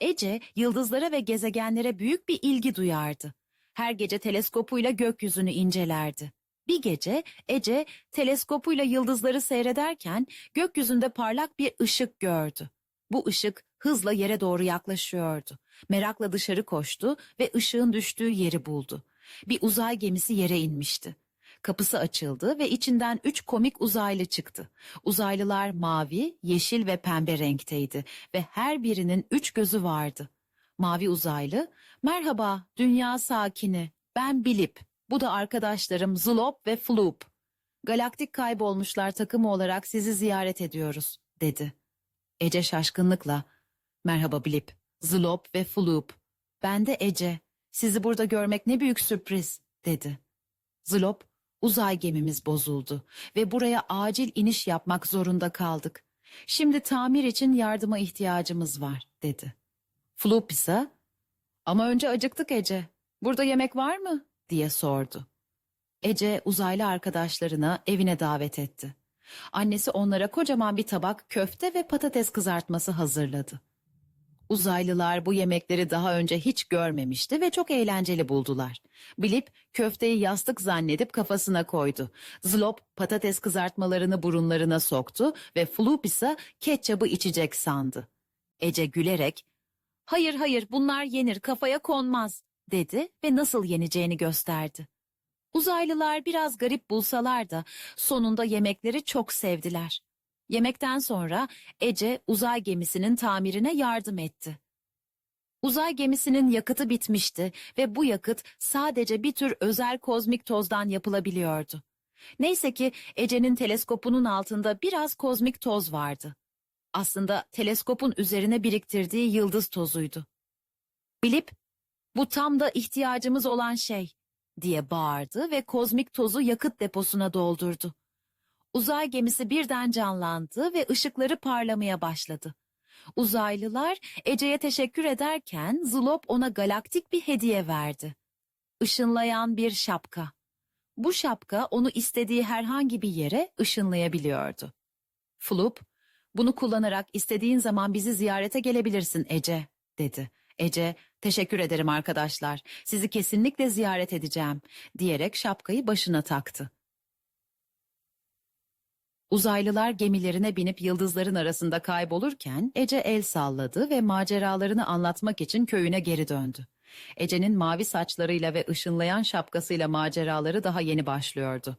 Ece, yıldızlara ve gezegenlere büyük bir ilgi duyardı. Her gece teleskopuyla gökyüzünü incelerdi. Bir gece Ece teleskopuyla yıldızları seyrederken gökyüzünde parlak bir ışık gördü. Bu ışık hızla yere doğru yaklaşıyordu. Merakla dışarı koştu ve ışığın düştüğü yeri buldu. Bir uzay gemisi yere inmişti. Kapısı açıldı ve içinden üç komik uzaylı çıktı. Uzaylılar mavi, yeşil ve pembe renkteydi ve her birinin üç gözü vardı. Mavi uzaylı, merhaba dünya sakini, ben Bilip, bu da arkadaşlarım Zlop ve Floop. Galaktik kaybolmuşlar takımı olarak sizi ziyaret ediyoruz, dedi. Ece şaşkınlıkla, merhaba Bilip, Zlop ve Floop. Ben de Ece, sizi burada görmek ne büyük sürpriz, dedi. Zlop, uzay gemimiz bozuldu ve buraya acil iniş yapmak zorunda kaldık. Şimdi tamir için yardıma ihtiyacımız var, dedi. Floop ise, ama önce acıktık Ece, burada yemek var mı? diye sordu. Ece uzaylı arkadaşlarını evine davet etti. Annesi onlara kocaman bir tabak köfte ve patates kızartması hazırladı. Uzaylılar bu yemekleri daha önce hiç görmemişti ve çok eğlenceli buldular. Bilip köfteyi yastık zannedip kafasına koydu. Zlop patates kızartmalarını burunlarına soktu ve Floop ise ketçabı içecek sandı. Ece gülerek, hayır hayır bunlar yenir kafaya konmaz dedi ve nasıl yeneceğini gösterdi. Uzaylılar biraz garip bulsalar da sonunda yemekleri çok sevdiler. Yemekten sonra Ece uzay gemisinin tamirine yardım etti. Uzay gemisinin yakıtı bitmişti ve bu yakıt sadece bir tür özel kozmik tozdan yapılabiliyordu. Neyse ki Ece'nin teleskopunun altında biraz kozmik toz vardı. Aslında teleskopun üzerine biriktirdiği yıldız tozuydu. Bilip, bu tam da ihtiyacımız olan şey diye bağırdı ve kozmik tozu yakıt deposuna doldurdu. Uzay gemisi birden canlandı ve ışıkları parlamaya başladı. Uzaylılar Ece'ye teşekkür ederken Zlop ona galaktik bir hediye verdi. Işınlayan bir şapka. Bu şapka onu istediği herhangi bir yere ışınlayabiliyordu. Floop, bunu kullanarak istediğin zaman bizi ziyarete gelebilirsin Ece, dedi. Ece, teşekkür ederim arkadaşlar, sizi kesinlikle ziyaret edeceğim, diyerek şapkayı başına taktı. Uzaylılar gemilerine binip yıldızların arasında kaybolurken Ece el salladı ve maceralarını anlatmak için köyüne geri döndü. Ece'nin mavi saçlarıyla ve ışınlayan şapkasıyla maceraları daha yeni başlıyordu.